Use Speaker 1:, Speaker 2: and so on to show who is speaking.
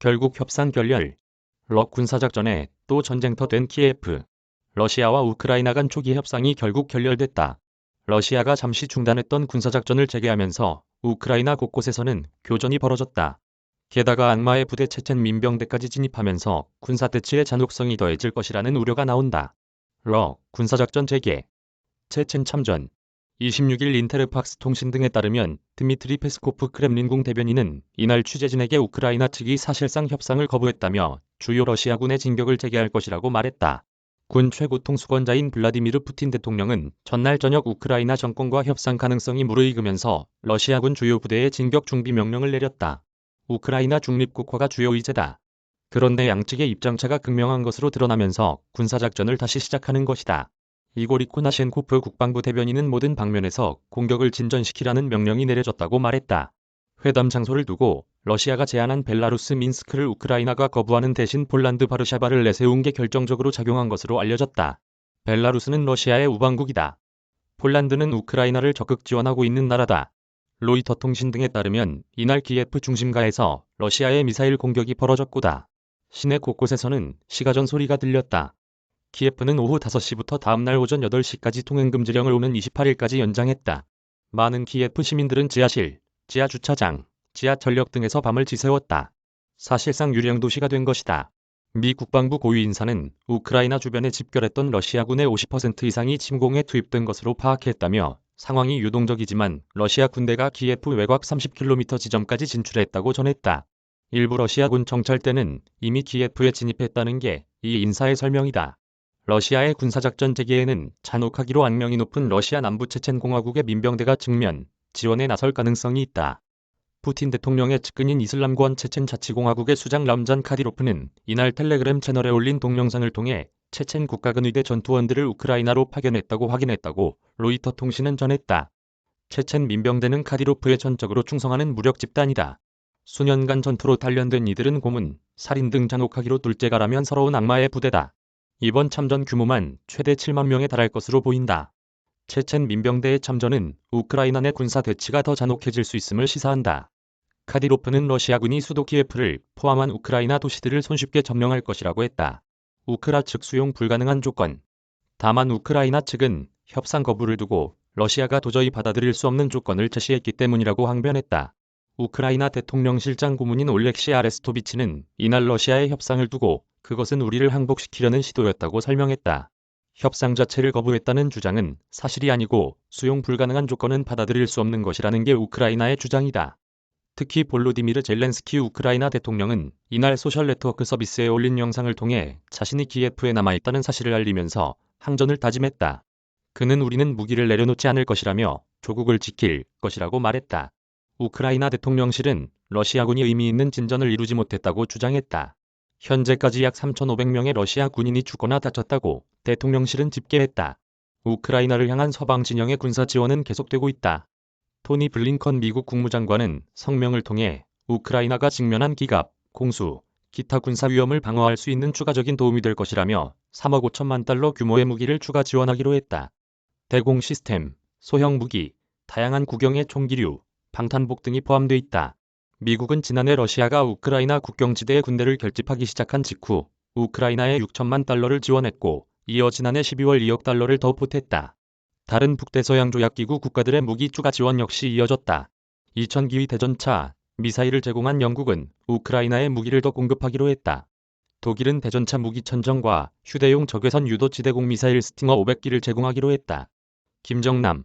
Speaker 1: 결국 협상 결렬. 러 군사작전에 또 전쟁터 된 키예프. 러시아와 우크라이나 간 초기 협상이 결국 결렬됐다. 러시아가 잠시 중단했던 군사작전을 재개하면서 우크라이나 곳곳에서는 교전이 벌어졌다. 게다가 악마의 부대 체첸 민병대까지 진입하면서 군사대치의 잔혹성이 더해질 것이라는 우려가 나온다. 러 군사작전 재개 체첸 참전 26일 인테르팍스 통신 등에 따르면 드미트리 페스코프 크렘린궁 대변인은 이날 취재진에게 우크라이나 측이 사실상 협상을 거부했다며 주요 러시아군의 진격을 재개할 것이라고 말했다. 군 최고 통수권자인 블라디미르 푸틴 대통령은 전날 저녁 우크라이나 정권과 협상 가능성이 무르익으면서 러시아군 주요 부대의 진격 준비 명령을 내렸다. 우크라이나 중립국화가 주요 의제다. 그런데 양측의 입장차가 극명한 것으로 드러나면서 군사작전을 다시 시작하는 것이다. 이고리 코나셴코프 국방부 대변인은 모든 방면에서 공격을 진전시키라는 명령이 내려졌다고 말했다. 회담 장소를 두고 러시아가 제안한 벨라루스 민스크를 우크라이나가 거부하는 대신 폴란드 바르샤바를 내세운 게 결정적으로 작용한 것으로 알려졌다. 벨라루스는 러시아의 우방국이다. 폴란드는 우크라이나를 적극 지원하고 있는 나라다. 로이터 통신 등에 따르면 이날 키예프 중심가에서 러시아의 미사일 공격이 벌어졌고다. 시내 곳곳에서는 시가전 소리가 들렸다. 키예프는 오후 5시부터 다음날 오전 8시까지 통행금지령을 오는 28일까지 연장했다. 많은 키예프 시민들은 지하실, 지하 주차장, 지하철역 등에서 밤을 지새웠다. 사실상 유령 도시가 된 것이다. 미 국방부 고위 인사는 우크라이나 주변에 집결했던 러시아군의 50% 이상이 침공에 투입된 것으로 파악했다며 상황이 유동적이지만 러시아 군대가 키예프 외곽 30km 지점까지 진출했다고 전했다. 일부 러시아군 정찰대는 이미 키예프에 진입했다는 게 이 인사의 설명이다. 러시아의 군사작전 재개에는 잔혹하기로 악명이 높은 러시아 남부 체첸 공화국의 민병대가 측면 지원에 나설 가능성이 있다. 푸틴 대통령의 측근인 이슬람권 체첸 자치공화국의 수장 람잔 카디로프는 이날 텔레그램 채널에 올린 동영상을 통해 체첸 국가근위대 전투원들을 우크라이나로 파견했다고 확인했다고 로이터 통신은 전했다. 체첸 민병대는 카디로프에 전적으로 충성하는 무력 집단이다. 수년간 전투로 단련된 이들은 고문, 살인 등 잔혹하기로 둘째가라면 서러운 악마의 부대다. 이번 참전 규모만 최대 7만 명에 달할 것으로 보인다. 체첸 민병대의 참전은 우크라이나 내 군사 대치가 더 잔혹해질 수 있음을 시사한다. 카디로프는 러시아군이 수도 키예프를 포함한 우크라이나 도시들을 손쉽게 점령할 것이라고 했다. 우크라 측 수용 불가능한 조건. 다만 우크라이나 측은 협상 거부를 두고 러시아가 도저히 받아들일 수 없는 조건을 제시했기 때문이라고 항변했다. 우크라이나 대통령실장 고문인 올렉시 아레스토비치는 이날 러시아의 협상을 두고 그것은 우리를 항복시키려는 시도였다고 설명했다. 협상 자체를 거부했다는 주장은 사실이 아니고 수용 불가능한 조건은 받아들일 수 없는 것이라는 게 우크라이나의 주장이다. 특히 볼로디미르 젤렌스키 우크라이나 대통령은 이날 소셜 네트워크 서비스에 올린 영상을 통해 자신이 키예프에 남아있다는 사실을 알리면서 항전을 다짐했다. 그는 우리는 무기를 내려놓지 않을 것이라며 조국을 지킬 것이라고 말했다. 우크라이나 대통령실은 러시아군이 의미 있는 진전을 이루지 못했다고 주장했다. 현재까지 약 3,500명의 러시아 군인이 죽거나 다쳤다고 대통령실은 집계했다. 우크라이나를 향한 서방 진영의 군사 지원은 계속되고 있다. 토니 블링컨 미국 국무장관은 성명을 통해 우크라이나가 직면한 기갑, 공수, 기타 군사 위험을 방어할 수 있는 추가적인 도움이 될 것이라며 3억 5천만 달러 규모의 무기를 추가 지원하기로 했다. 대공 시스템, 소형 무기, 다양한 구경의 총기류, 방탄복 등이 포함돼 있다. 미국은 지난해 러시아가 우크라이나 국경지대에 군대를 결집하기 시작한 직후 우크라이나에 6천만 달러를 지원했고 이어 지난해 12월 2억 달러를 더 보탰다. 다른 북대서양 조약기구 국가들의 무기 추가 지원 역시 이어졌다. 2000기위 대전차, 미사일을 제공한 영국은 우크라이나에 무기를 더 공급하기로 했다. 독일은 대전차 무기 천정과 휴대용 적외선 유도 지대공 미사일 스팅어 500기를 제공하기로 했다. 김정남